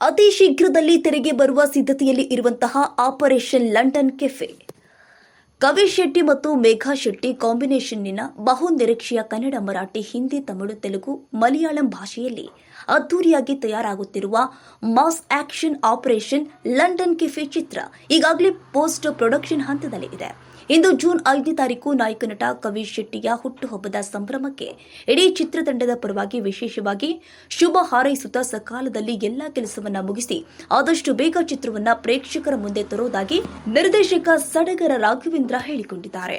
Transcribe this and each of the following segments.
ಅತಿ ಶೀಘ್ರದಲ್ಲಿ ತೆರೆಗೆ ಬರುವ ಸಿದ್ಧತೆಯಲ್ಲಿ ಇರುವಂತಹ ಆಪರೇಷನ್ ಲಂಡನ್ ಕೆಫೆ. ಕವಿ ಶೆಟ್ಟಿ ಮತ್ತು ಮೇಘಾ ಶೆಟ್ಟಿ ಕಾಂಬಿನೇಷನ್ನಿನ ಬಹು ನಿರೀಕ್ಷೆಯ ಕನ್ನಡ ಮರಾಠಿ, ಹಿಂದಿ, ತಮಿಳು, ತೆಲುಗು, ಮಲಯಾಳಂ ಭಾಷೆಯಲ್ಲಿ ಅದ್ದೂರಿಯಾಗಿ ತಯಾರಾಗುತ್ತಿರುವ mass action operation London cafe ಚಿತ್ರ ಈಗಾಗಲೇ ಪೋಸ್ಟ್ ಪ್ರೊಡಕ್ಷನ್ ಹಂತದಲ್ಲಿ ಇದೆ. ಇಂದು ಜೂನ್ ಐದನೇ ತಾರೀಕು ನಾಯಕ ನಟ ಕವಿ ಶೆಟ್ಟಿಯ ಹುಟ್ಟುಹಬ್ಬದ ಸಂಭ್ರಮಕ್ಕೆ ಇಡೀ ಚಿತ್ರತಂಡದ ಪರವಾಗಿ ವಿಶೇಷವಾಗಿ ಶುಭ ಹಾರೈಸುತ್ತಾ ಸಕಾಲದಲ್ಲಿ ಎಲ್ಲಾ ಕೆಲಸವನ್ನ ಮುಗಿಸಿ ಆದಷ್ಟು ಬೇಗ ಚಿತ್ರವನ್ನ ಪ್ರೇಕ್ಷಕರ ಮುಂದೆ ತರುವುದಾಗಿ ನಿರ್ದೇಶಕ ಸಡಗರ ರಾಘವೇಂದ್ರ ಹೇಳಿಕೊಂಡಿದ್ದಾರೆ.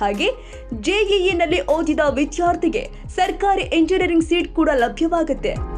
ಹಾಗೆ ಜೆಇಇನಲ್ಲಿ ಓದಿದ ವಿದ್ಯಾರ್ಥಿಗೆ ಸರ್ಕಾರಿ ಇಂಜಿನಿಯರಿಂಗ್ ಸೀಟ್ ಕೂಡ ಲಭ್ಯವಾಗುತ್ತೆ.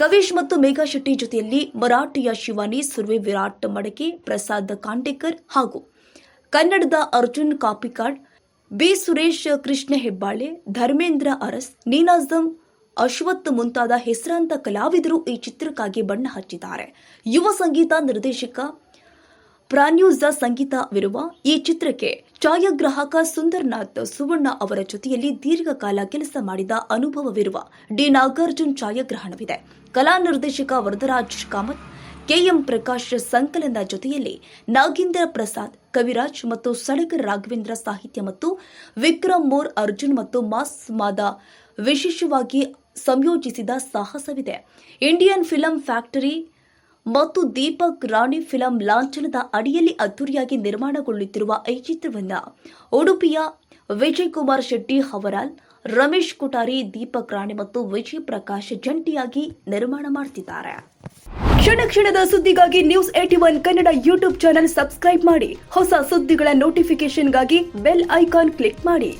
ಕವಿಶ್ ಮತ್ತು ಮೇಘಾ ಶೆಟ್ಟಿ ಜೊತೆಯಲ್ಲಿ ಮರಾಠಿಯ ಶಿವಾನಿ, ಸುರ್ವೆ ವಿರಾಟ್ ಮಡಕೆ, ಪ್ರಸಾದ್ ಕಾಂಡೇಕರ್ ಹಾಗೂ ಕನ್ನಡದ ಅರ್ಜುನ್ ಕಾಪಿಕಾಡ್, ಬಿ ಸುರೇಶ್ ಕೃಷ್ಣ ಹೆಬ್ಬಾಳೆ, ಧರ್ಮೇಂದ್ರ ಅರಸ್ ನೀನಾಜಂ ಅಶ್ವಥ್ ಮುಂತಾದ ಹೆಸರಾಂತ ಕಲಾವಿದರು ಈ ಚಿತ್ರಕ್ಕಾಗಿ ಬಣ್ಣ ಹಚ್ಚಿದ್ದಾರೆ. ಯುವ ಸಂಗೀತ ನಿರ್ದೇಶಕ ಪ್ರಾನ್ಯೂಸ ಸಂಗೀತವಿರುವ ಈ ಚಿತ್ರಕ್ಕೆ ಛಾಯಾಗ್ರಾಹಕ ಸುಂದರ್ನಾಥ್ ಸುವರ್ಣ ಅವರ ಜೊತೆಯಲ್ಲಿ ದೀರ್ಘಕಾಲ ಕೆಲಸ ಮಾಡಿದ ಅನುಭವವಿರುವ ಡಿ ನಾಗಾರ್ಜುನ್ ಛಾಯಾಗ್ರಹಣವಿದೆ. ಕಲಾ ನಿರ್ದೇಶಕ ವರದರಾಜ್ ಕಾಮತ್, ಕೆಎಂ ಪ್ರಕಾಶ್ ಸಂಕಲನ ಜೊತೆಯಲ್ಲಿ ನಾಗೇಂದ್ರ ಪ್ರಸಾದ್, ಕವಿರಾಜ್ ಮತ್ತು ಸಡಗರ್ ರಾಘವೇಂದ್ರ ಸಾಹಿತ್ಯ ಮತ್ತು ವಿಕ್ರಮ್ ಮೋರ್ ಅರ್ಜುನ್ ಮತ್ತು ಮಾಸ್ ಮಾದ ವಿಶೇಷವಾಗಿ ಸಂಯೋಜಿಸಿದ ಸಾಹಸವಿದೆ. ಇಂಡಿಯನ್ ಫಿಲಂ ಫ್ಯಾಕ್ಟರಿ ಮತ್ತು ದೀಪಕ್ ರಾಣಿ ಫಿಲಂ ಲಾಂಛನದ ಅಡಿಯಲ್ಲಿ ಅದ್ದೂರಿಯಾಗಿ ನಿರ್ಮಾಣಗೊಳ್ಳುತ್ತಿರುವ ಈ ಚಿತ್ರವನ್ನ ಉಡುಪಿಯ ವಿಜಯ್ ಕುಮಾರ್ ಶೆಟ್ಟಿ ಹವರಾಲ್ ರಮೇಶ್ ಕುಟಾರಿ ದೀಪಕ್ ರಾಣಿ ಮತ್ತು ವಿಜಯ್ ಪ್ರಕಾಶ್ ಜಂಟಿಯಾಗಿ ನಿರ್ಮಾಣ ಮಾಡುತ್ತಿದ್ದಾರೆ ಕ್ಷಣ ಕ್ಷಣದ ಸುದ್ದಿಗಾಗಿ news eighty one Kannada YouTube channel subscribe ಮಾಡಿ. ಹೊಸ ಸುದ್ದಿಗಳ ನೋಟಿಫಿಕೇಶನ್ಗಾಗಿ ಬೆಲ್ ಐಕಾನ್ ಕ್ಲಿಕ್ ಮಾಡಿ.